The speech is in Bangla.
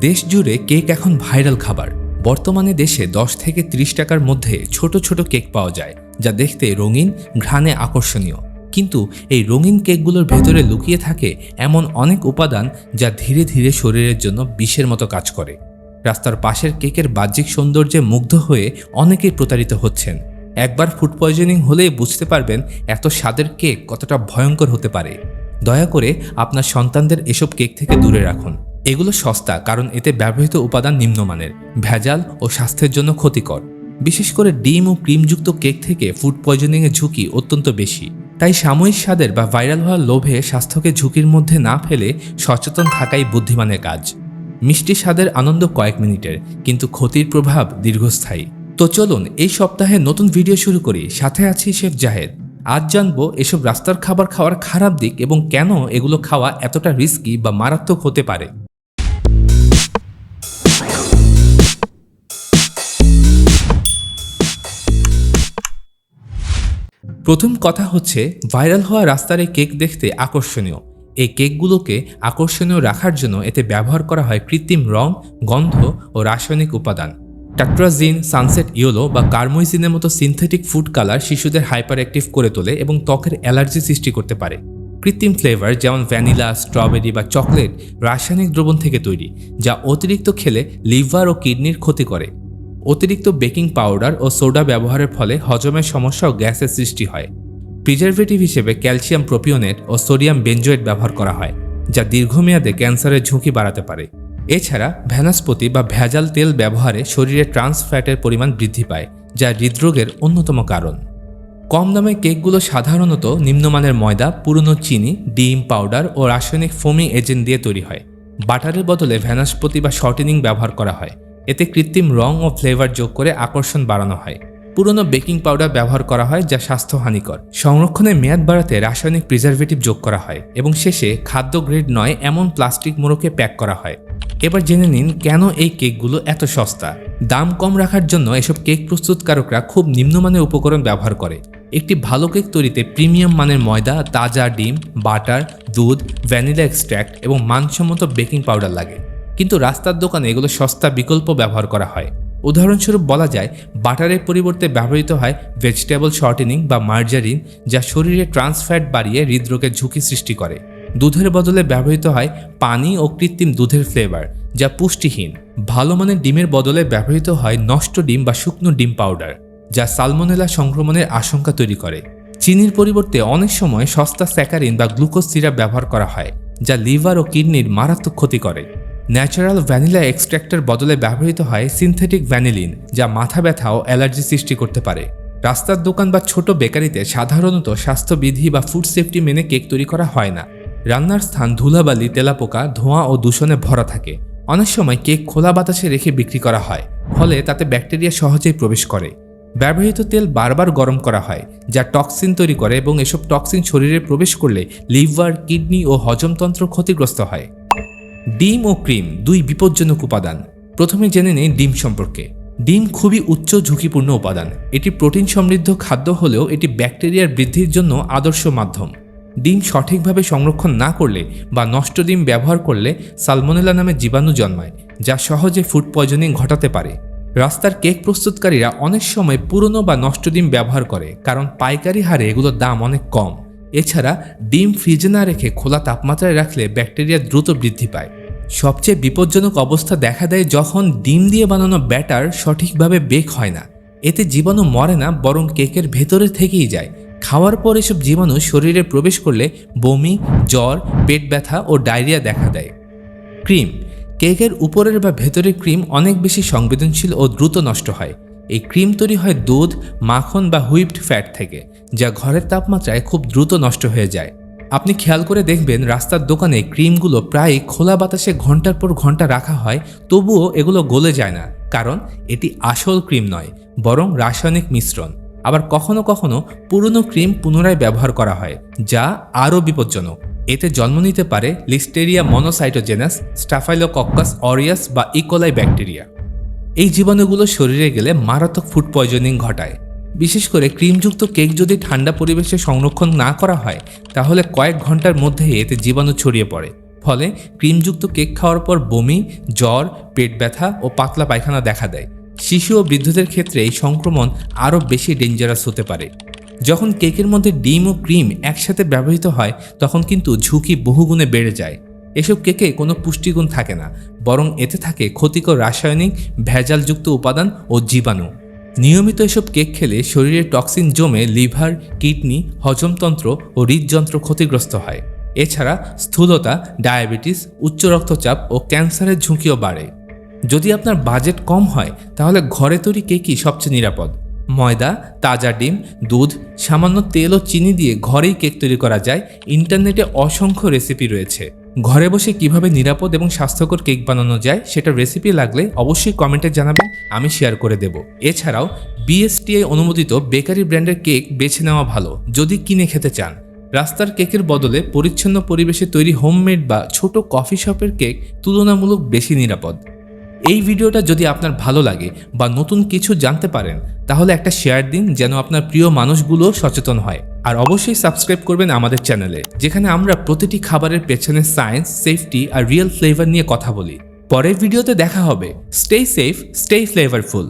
দেশ জুড়ে কেক এখন ভাইরাল খাবার। বর্তমানে দেশে দশ থেকে ৩০ টাকার মধ্যে ছোট ছোট কেক পাওয়া যায়, যা দেখতে রঙিন, ঘ্রাণে আকর্ষণীয়। কিন্তু এই রঙিন কেকগুলোর ভেতরে লুকিয়ে থাকে এমন অনেক উপাদান যা ধীরে ধীরে শরীরের জন্য বিষের মতো কাজ করে। রাস্তার পাশের কেকের বাহ্যিক সৌন্দর্যে মুগ্ধ হয়ে অনেকেই প্রতারিত হচ্ছেন। একবার ফুড পয়জনিং হলেই বুঝতে পারবেন এত স্বাদের কেক কতটা ভয়ঙ্কর হতে পারে। দয়া করে আপনার সন্তানদের এসব কেক থেকে দূরে রাখুন। এগুলো সস্তা, কারণ এতে ব্যবহৃত উপাদান নিম্নমানের, ভেজাল ও স্বাস্থ্যের জন্য ক্ষতিকর। বিশেষ করে ডিম ও ক্রিমযুক্ত কেক থেকে ফুড পয়জনিংয়ের ঝুঁকি অত্যন্ত বেশি। তাই সাময়িক স্বাদের বা ভাইরাল হওয়ার লোভে স্বাস্থ্যকে ঝুঁকির মধ্যে না ফেলে সচেতন থাকাই বুদ্ধিমানের কাজ। মিষ্টি স্বাদের আনন্দ কয়েক মিনিটের, কিন্তু ক্ষতির প্রভাব দীর্ঘস্থায়ী। তো চলুন, এই সপ্তাহে নতুন ভিডিও শুরু করি। সাথে আছি শেফ জাহেদ। আজ জানব এসব রাস্তার খাবার খাওয়ার খারাপ দিক এবং কেন এগুলো খাওয়া এতটা রিস্কি বা মারাত্মক হতে পারে। প্রথম কথা হচ্ছে, ভাইরাল হওয়া রাস্তার এই কেক দেখতে আকর্ষণীয়। এই কেকগুলোকে আকর্ষণীয় রাখার জন্য এতে ব্যবহার করা হয় কৃত্রিম রং, গন্ধ ও রাসায়নিক উপাদান। ট্যাট্রাজিন সানসেট ইয়োলো বা কার্মোইজিনের মতো সিনথেটিক ফুড কালার শিশুদের হাইপার অ্যাক্টিভ করে তোলে এবং ত্বকের অ্যালার্জি সৃষ্টি করতে পারে। কৃত্রিম ফ্লেভার যেমন ভ্যানিলা, স্ট্রবেরি বা চকলেট রাসায়নিক দ্রবণ থেকে তৈরি, যা অতিরিক্ত খেলে লিভার ও কিডনির ক্ষতি করে। অতিরিক্ত বেকিং পাউডার ও সোডা ব্যবহারের ফলে হজমের সমস্যা ও গ্যাসের সৃষ্টি হয়। প্রিজারভেটিভ হিসেবে ক্যালসিয়াম প্রোপিওনেট ও সোডিয়াম বেঞ্জোয়েট ব্যবহার করা হয়, যা দীর্ঘমেয়াদে ক্যান্সারের ঝুঁকি বাড়াতে পারে। এছাড়া ভ্যানাস্পতি বা ভেজাল তেল ব্যবহারে শরীরে ট্রান্স ফ্যাটের পরিমাণ বৃদ্ধি পায়, যা হৃদরোগের অন্যতম কারণ। কম দামে কেকগুলো সাধারণত নিম্নমানের ময়দা, পুরনো চিনি, ডিম পাউডার ও রাসায়নিক ফোমিং এজেন্ট দিয়ে তৈরি হয়। বাটারের বদলে ভ্যানাস্পতি বা শর্টেনিং ব্যবহার করা হয়। এতে কৃত্রিম রং ও ফ্লেভার যোগ করে আকর্ষণ বাড়ানো হয়। পুরনো বেকিং পাউডার ব্যবহার করা হয় যা স্বাস্থ্যহানিকর। সংরক্ষণের মেয়াদ বাড়াতে রাসায়নিক প্রিজারভেটিভ যোগ করা হয় এবং শেষে খাদ্য গ্রেড নয় এমন প্লাস্টিক মোড়কে প্যাক করা হয়। এবার জেনে নিন কেন এই কেকগুলো এত সস্তা? দাম কম রাখার জন্য এসব কেক প্রস্তুতকারকরা খুব নিম্নমানের উপকরণ ব্যবহার করে। একটি ভালো কেক তৈরিতে প্রিমিয়াম মানের ময়দা, তাজা ডিম, বাটার, দুধ ভ্যানিলা এক্সট্র্যাক্ট এবং মানসম্মত বেকিং পাউডার লাগে। কিন্তু রাস্তার দোকানে এগুলো সস্তা বিকল্প ব্যবহার করা হয়। উদাহরণস্বরূপ বলা যায়, বাটারের পরিবর্তে ব্যবহৃত হয় ভেজিটেবল শর্টেনিং বা মার্জারিন, যা শরীরে ট্রান্সফ্যাট বাড়িয়ে হৃদরোগের ঝুঁকি সৃষ্টি করে। দুধের বদলে ব্যবহৃত হয় পানি ও কৃত্রিম দুধের ফ্লেভার যা পুষ্টিহীন। ভালো মানের ডিমের বদলে ব্যবহৃত হয় নষ্ট ডিম বা শুকনো ডিম পাউডার যা সালমোনেলা সংক্রমণের আশঙ্কা তৈরি করে। চিনির পরিবর্তে অনেক সময় সস্তা স্যাকারিন বা গ্লুকোজ সিরাপ ব্যবহার করা হয়, যা লিভার ও কিডনির মারাত্মক ক্ষতি করে। ন্যাচারাল ভ্যানিলা এক্সট্র্যাক্টের বদলে ব্যবহৃত হয় সিনথেটিক ভ্যানিলিন, যা মাথা ব্যথা ও অ্যালার্জি সৃষ্টি করতে পারে। রাস্তার দোকান বা ছোট বেকারিতে সাধারণত স্বাস্থ্যবিধি বা ফুড সেফটি মেনে কেক তৈরি করা হয় না। রান্নার স্থান ধুলাবালি, তেলাপোকা, ধোঁয়া ও দূষণে ভরা থাকে। অনেক সময় কেক খোলা বাতাসে রেখে বিক্রি করা হয়, ফলে তাতে ব্যাকটেরিয়া সহজেই প্রবেশ করে। ব্যবহৃত তেল বারবার গরম করা হয়, যা টক্সিন তৈরি করে এবং এসব টক্সিন শরীরে প্রবেশ করলে লিভার, কিডনি ও হজমতন্ত্র ক্ষতিগ্রস্ত হয়। ডিম ও ক্রিম দুই বিপজ্জনক উপাদান। প্রথমে জেনে নেই ডিম সম্পর্কে। ডিম খুবই উচ্চ ঝুঁকিপূর্ণ উপাদান। এটি প্রোটিন সমৃদ্ধ খাদ্য হলেও এটি ব্যাকটেরিয়ার বৃদ্ধির জন্য আদর্শ মাধ্যম। ডিম সঠিকভাবে সংরক্ষণ না করলে বা নষ্ট ডিম ব্যবহার করলে সালমোনেলা নামে জীবাণু জন্মায়, যা সহজে ফুড পয়জনিং ঘটাতে পারে। রাস্তার কেক প্রস্তুতকারীরা অনেক সময় পুরনো বা নষ্ট ডিম ব্যবহার করে, কারণ পাইকারি হারে এগুলোর দাম অনেক কম। এছাড়া ডিম ফ্রিজে না রেখে খোলা তাপমাত্রায় রাখলে ব্যাকটেরিয়া দ্রুত বৃদ্ধি পায়। সবচেয়ে বিপজ্জনক অবস্থা দেখা দেয় যখন ডিম দিয়ে বানানো ব্যাটার সঠিকভাবে বেক হয় না। এতে জীবাণু মরে না, বরং কেকের ভেতরে থেকেই যায়। খাওয়ার পর এসব জীবাণু শরীরে প্রবেশ করলে বমি, জ্বর, পেট ব্যথা ও ডায়রিয়া দেখা দেয়। ক্রিম। কেকের উপরের বা ভেতরের ক্রিম অনেক বেশি সংবেদনশীল ও দ্রুত নষ্ট হয়। এই ক্রিম তৈরি হয় দুধ, মাখন বা হুইপড ফ্যাট থেকে, যা ঘরের তাপমাত্রায় খুব দ্রুত নষ্ট হয়ে যায়। আপনি খেয়াল করে দেখবেন রাস্তার দোকানে ক্রিমগুলো প্রায় খোলা বাতাসে ঘণ্টার পর ঘণ্টা রাখা হয়, তবুও এগুলো গলে যায় না, কারণ এটি আসল ক্রিম নয়, বরং রাসায়নিক মিশ্রণ। আবার কখনো কখনো পুরনো ক্রিম পুনরায় ব্যবহার করা হয়, যা আরও বিপজ্জনক। এতে জন্ম নিতে পারে লিস্টেরিয়া মনোসাইটোজেনাস, স্টাফাইলোকক্কাস অরিয়াস বা ইকোলাই ব্যাকটেরিয়া। এই জীবাণুগুলো শরীরে গেলে মারাত্মক ফুড পয়জনিং ঘটায়। বিশেষ করে ক্রিমযুক্ত কেক যদি ঠান্ডা পরিবেশে সংরক্ষণ না করা হয়, তাহলে কয়েক ঘণ্টার মধ্যেই এতে জীবাণু ছড়িয়ে পড়ে। ফলে ক্রিমযুক্ত কেক খাওয়ার পর বমি, জ্বর, পেট ব্যথা ও পাতলা পায়খানা দেখা দেয়। শিশু ও বৃদ্ধদের ক্ষেত্রে এই সংক্রমণ আরও বেশি ডেঞ্জারাস হতে পারে। যখন কেকের মধ্যে ডিম ও ক্রিম একসাথে ব্যবহৃত হয়, তখন কিন্তু ঝুঁকি বহুগুণে বেড়ে যায়। এসব কেকে কোনো পুষ্টিগুণ থাকে না, বরং এতে থাকে ক্ষতিকর রাসায়নিক, ভেজালযুক্ত উপাদান ও জীবাণু। নিয়মিত এসব কেক খেলে শরীরে টক্সিন জমে লিভার, কিডনি, হজমতন্ত্র ও হৃদযন্ত্র ক্ষতিগ্রস্ত হয়। এছাড়া স্থূলতা, ডায়াবেটিস, উচ্চ রক্তচাপ ও ক্যান্সারের ঝুঁকিও বাড়ে। যদি আপনার বাজেট কম হয়, তাহলে ঘরে তৈরি কেকই সবচেয়ে নিরাপদ। ময়দা, তাজা ডিম, দুধ, সামান্য তেল ও চিনি দিয়ে ঘরেই কেক তৈরি করা যায়। ইন্টারনেটে অসংখ্য রেসিপি রয়েছে। ঘরে বসে কীভাবে নিরাপদ এবং স্বাস্থ্যকর কেক বানানো যায় সেটা রেসিপি লাগলে অবশ্যই কমেন্টে জানাবেন, আমি শেয়ার করে দেব। এছাড়াও বিএসটিআই অনুমোদিত বেকারি ব্র্যান্ডের কেক বেছে নেওয়া ভালো, যদি কিনে খেতে চান। রাস্তার কেকের বদলে পরিচ্ছন্ন পরিবেশে তৈরি হোমমেড বা ছোট কফি শপের কেক তুলনামূলক বেশি নিরাপদ। এই ভিডিওটা যদি আপনার ভালো লাগে বা নতুন কিছু জানতে পারেন, তাহলে একটা শেয়ার দিন যেন আপনার প্রিয় মানুষগুলো সচেতন হয়। আর অবশ্যই সাবস্ক্রাইব করবেন আমাদের চ্যানেলে, যেখানে আমরা প্রতিটি খাবারের পেছনে সায়েন্স সেফটি আর রিয়েল ফ্লেভার নিয়ে কথা বলি। পরের ভিডিওতে দেখা হবে। Stay safe stay flavourful